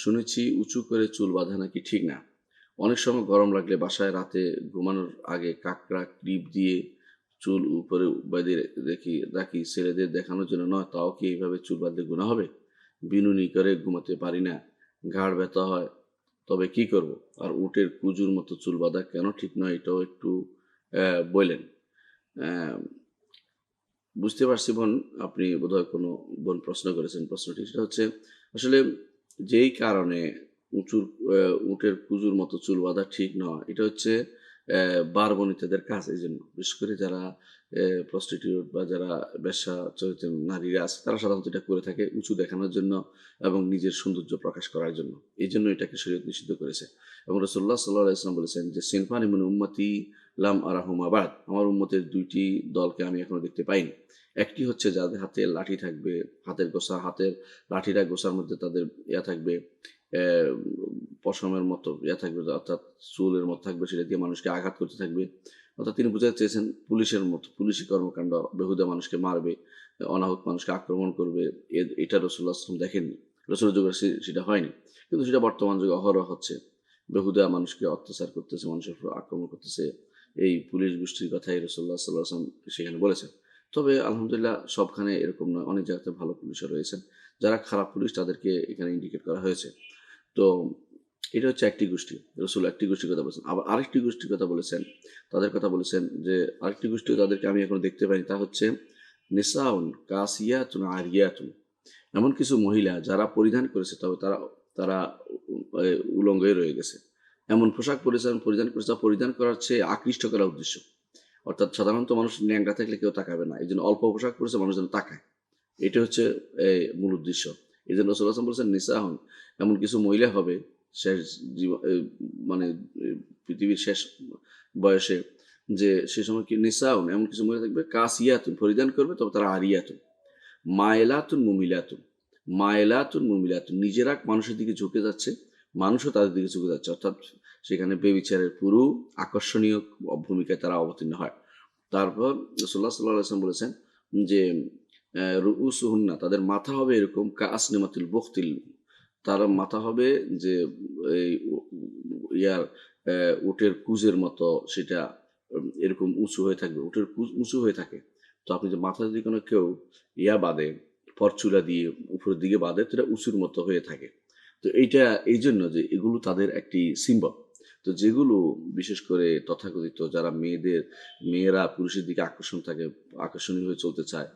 শুনেছি উঁচু করে চুল বাঁধা নাকি ঠিক না। অনেক সময় গরম লাগলে বাসায় রাতে ঘুমানোর আগে কাকড়া ক্লিপ দিয়ে চুল উপরে বেঁধে রেখি রাখি। ছেলেদের দেখানোর জন্য নয়, তাও কি এইভাবে চুল বাঁধলে গুণা হবে? বিনুনি করে ঘুমাতে পারি না, ঘাড় ব্যথা হয়, তবে কি করব? আর উটের কুজুর মতো চুল বাঁধা কেন ঠিক নয় এটাও একটু বললেন বুঝতে পারছি বোন, আপনি বোধহয় কোনো বোন প্রশ্ন করেছেন প্রশ্নটি। সেটা হচ্ছে, আসলে যেই কারণে উঁচুর উটের কুজুর মতো চুল বাঁধা ঠিক নয়। এটা হচ্ছে আহ, বারবনিতাদের কাজ এই জন্য বিশেষ করে যারা প্রস্টিটিউট বা যারা ব্যবসা চরিত্র নারীরা আছে তারা সাধারণত এটা করে থাকে উঁচু দেখানোর জন্য এবং নিজের সৌন্দর্য প্রকাশ করার জন্য। এই জন্য এটাকে শরীয়ত নিষিদ্ধ করেছে। এবং রসল্লাহ সাল্লাহ ইসলাম বলেছেন যে সিনফান ইমন উম্মতি লাম আরাহুমাবাদ আমার উম্মতের দুইটি দলকে আমি এখনও দেখতে পাইনি। একটি হচ্ছে যাদের হাতে লাঠি থাকবে, হাতের গোসা, হাতের লাঠিটা গোসার মধ্যে তাদের ইয়া থাকবে পশমের মতো ইয়া থাকবে, অর্থাৎ চুলের মতো থাকবে, সেটা দিয়ে মানুষকে আঘাত করতে থাকবে। অর্থাৎ তিনি বুঝাতে চেয়েছেন পুলিশের মতো, পুলিশি কর্মকাণ্ড, বেহুদা মানুষকে মারবে, অনাহত মানুষকে আক্রমণ করবে এটা রসুল্লাহ আসলাম দেখেননি। রসুল যুগে সে- সেটা হয়নি। কিন্তু সেটা বর্তমান যুগে অহরহ হচ্ছে। বেহুদা মানুষকে অত্যাচার করতেছে, মানুষের আক্রমণ করতেছে। এই পুলিশ গোষ্ঠীর কথাই রসুল্লাহ সাল্লাহ আসলাম সেখানে বলেছেন। তবে আলহামদুলিল্লাহ সবখানে এরকম নয়, অনেক জায়গাতে ভালো পুলিশও রয়েছেন। যারা খারাপ পুলিশ তাদেরকে এখানে ইন্ডিকেট করা হয়েছে। তো এটা হচ্ছে একটি গোষ্ঠী, রসুল একটি গোষ্ঠীর কথা বলেছেন। আবার আরেকটি গোষ্ঠীর কথা বলেছেন, তাদের কথা বলেছেন যে আরেকটি গোষ্ঠী তাদেরকে আমি এখন দেখতে পাইনি, তা হচ্ছে নিসাউন কাসিয়াতুন আরিয়াতুন। এমন কিছু মহিলা যারা পরিধান করেছে, তবে তারা তারা উলঙ্গই রয়ে গেছে। এমন পোশাক পরিধান পরিধান করেছে পরিধান করার চেয়ে আকৃষ্ট করার উদ্দেশ্য। অর্থাৎ সাধারণত মানুষ ন্যাংরা থাকলে কেউ তাকাবে না। এই জন্য অল্প পোশাক পরেছে, মানুষ যেন তাকায়। এটা হচ্ছে মূল উদ্দেশ্য। এই জন্য রসুল আসলাম বলেছেন, নিসাহন, এমন কিছু মহিলা হবে শেষ মানে পৃথিবীর শেষ বয়সে যে সে সময় কি নিসাউন এমন কিছু মহিলা থাকবে, কাসিয়াতুন, পরিধান করবে, তবে তারা আরিয়াতুন। মায়েলাতুন মুমিলাতুন। মায়েলাতুন মুমিলাতুন। নিজেরা মানুষের দিকে ঝুঁকে যাচ্ছে মানুষও তাদের দিকে ঝুঁকে যাচ্ছে। অর্থাৎ সেখানে বেবিচারের পুরো আকর্ষণীয় ভূমিকায় তারা অবতীর্ণ হয়। তারপর রসোল্লা সাল্লাহ আসলাম বলেছেন যে রুসুহুন্না তাদের মাথা হবে এরকম কাসনেমাতুল বখতিল। তার মাথা হবে যে, এই ইয়ার উটের কুজের মতো সেটা এরকম উঁচু হয়ে থাকবে। উটের কুজ উঁচু হয়ে থাকে। তো আপনি যে মাথা যদি কোনো কেউ ইয়া বাঁধে ফরচুলা দিয়ে উপরের দিকে বাঁধে সেটা উঁচুর মতো হয়ে থাকে। তো এইটা এই জন্য যে এগুলো তাদের একটি সিম্বল তো যেগুলো বিশেষ করে তথাকথিত যারা মেয়েদের, মেয়েরা পুরুষের দিকে আকর্ষণ থাকে আকর্ষণীয় হয়ে চলতে চায়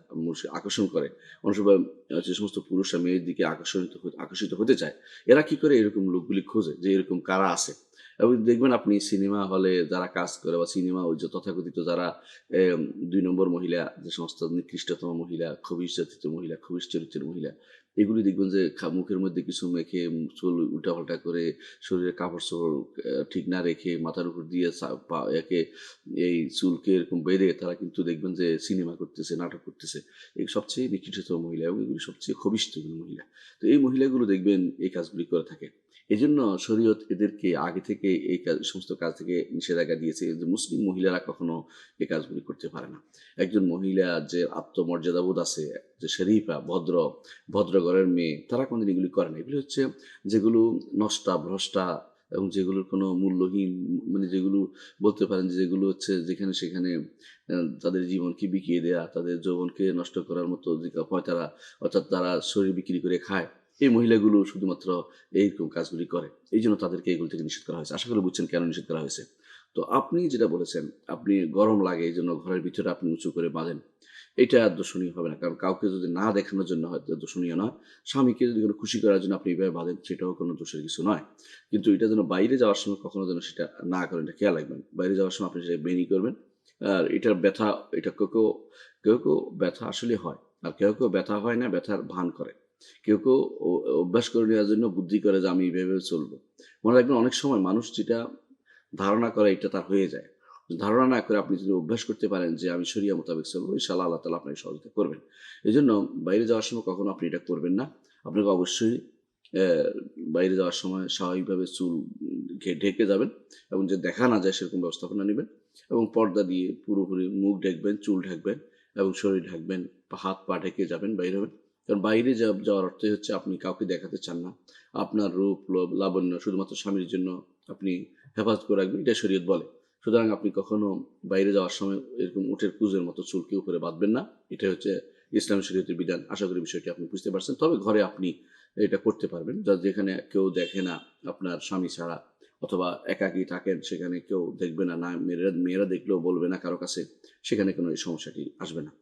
আকর্ষণ করে, অনেক সময় যে সমস্ত পুরুষরা মেয়ের দিকে আকর্ষণিত আকর্ষিত হতে চায়, এরা কি করে এরকম লোকগুলি খোঁজে যে এরকম কারা আছে? এবং দেখবেন আপনি সিনেমা হলে যারা কাজ করে বা সিনেমা ওই যে তথাকথিত যারা দুই নম্বর মহিলা, যে সমস্ত নিকৃষ্টতম মহিলা খুবই জাতিত মহিলা খুবই চরিত্রের মহিলা এগুলি দেখবেন যে মুখের মধ্যে কিছু মেখে চুল উল্টাপাল্টা করে শরীরে কাপড় চোপড় ঠিক না রেখে মাথার উপর দিয়ে একে, এই চুলকে এরকম বেঁধে তারা কিন্তু দেখবেন যে সিনেমা করতেছে, নাটক করতেছে। এই সবচেয়ে নিকৃষ্টতম মহিলা এবং এগুলি সবচেয়ে ক্ষবিষ্ঠ মহিলা। তো এই মহিলাগুলো দেখবেন এই কাজগুলি করে থাকে। এই জন্য শরীয়ত এদেরকে আগে থেকে এই কাজ, সমস্ত কাজ থেকে নিষেধাজ্ঞা দিয়েছে যে মুসলিম মহিলারা কখনো এই কাজগুলি করতে পারে না। একজন মহিলা যে আত্মমর্যাদাবোধ আছে, যে শরীফা, ভদ্র ভদ্রগড়ের মেয়ে, তারা কোনদিন এগুলি করে না। এগুলি হচ্ছে যেগুলো নষ্টা, ভ্রষ্টা এবং যেগুলোর কোনো মূল্যহীন মানে যেগুলো বলতে পারেন যে যেগুলো হচ্ছে যেখানে সেখানে তাদের জীবনকে বিকিয়ে দেয়া, তাদের যৌবনকে নষ্ট করার মতো যে তারা অর্থাৎ তারা শরীর বিক্রি করে খায়। এই মহিলাগুলো শুধুমাত্র এইরকম কাজগুলি করে। এই জন্য তাদেরকে এগুলো থেকে নিষেধ করা হয়েছে। আশা করি বুঝছেন কেন নিষেধ করা হয়েছে। তো আপনি যেটা বলেছেন, আপনি গরম লাগে এই জন্য ঘরের ভিতরে আপনি উঁচু করে বাঁধেন। এটা দোষণীয় হবে না। কারণ কাউকে যদি না দেখানোর জন্য হয়তো দোষণীয় নয়। স্বামীকে যদি কোনো খুশি করার জন্য আপনি এইভাবে বাঁধেন, সেটাও কোনো দোষের কিছু নয়। কিন্তু এটা যেন বাইরে যাওয়ার সময় কখনো যেন সেটা না করেন, এটা খেয়াল রাখবেন। বাইরে যাওয়ার সময় আপনি সেটা বেনি করবেন। আর এটার ব্যথা, এটা কেউ কেউ কেউ কেউ ব্যথা আসলে হয়। আর কেউ কেউ ব্যথা হয় না, ব্যথার ভান করে। কেউ কেউ অভ্যাস করে নেওয়ার জন্য বুদ্ধি করে যে আমি এইভাবে চলবো। মনে রাখবেন অনেক সময় মানুষ যেটা ধারণা করে এটা তার হয়ে যায়। ধারণা না করে আপনি যদি অভ্যাস করতে পারেন যে আমি শরিয়া মোতাবেক চলবো ইনশাল্লাহ আল্লাহ তালা আপনাকে সহযোগিতা করবেন। এই জন্য বাইরে যাওয়ার সময় কখনো আপনি এটা করবেন না। আপনাকে অবশ্যই বাইরে যাওয়ার সময় স্বাভাবিকভাবে চুল ঢেকে যাবেন এবং যে দেখা না যায় সেরকম ব্যবস্থাপনা নেবেন এবং পর্দা দিয়ে পুরোপুরি মুখ ঢেকবেন, চুল ঢাকবেন এবং শরীর ঢাকবেন, হাত পা ঢেকে যাবেন, বাইরে হবেন। কারণ বাইরে যাওয়ার অর্থই হচ্ছে আপনি কাউকে দেখাতে চান না। আপনার রূপ, লোভ, লাবণ্য শুধুমাত্র স্বামীর জন্য আপনি হেফাজত করে রাখবেন এটা শরীয়ত বলে। সুতরাং আপনি কখনো বাইরে যাওয়ার সময় এরকম উঠের কুজের মতো চুলকে উপরে বাঁধবেন না। এটা হচ্ছে ইসলামী শরীয়তের বিধান। আশা করি বিষয়টি আপনি বুঝতে পারছেন। তবে ঘরে আপনি এটা করতে পারবেন। যেখানে কেউ দেখে না আপনার স্বামী ছাড়া, অথবা একাকী থাকেন, সেখানে কেউ দেখবে না না মেয়েরা মেয়েরা দেখলেও বলবে না কারও কাছে, সেখানে কোনো এই সমস্যাটি আসবে না।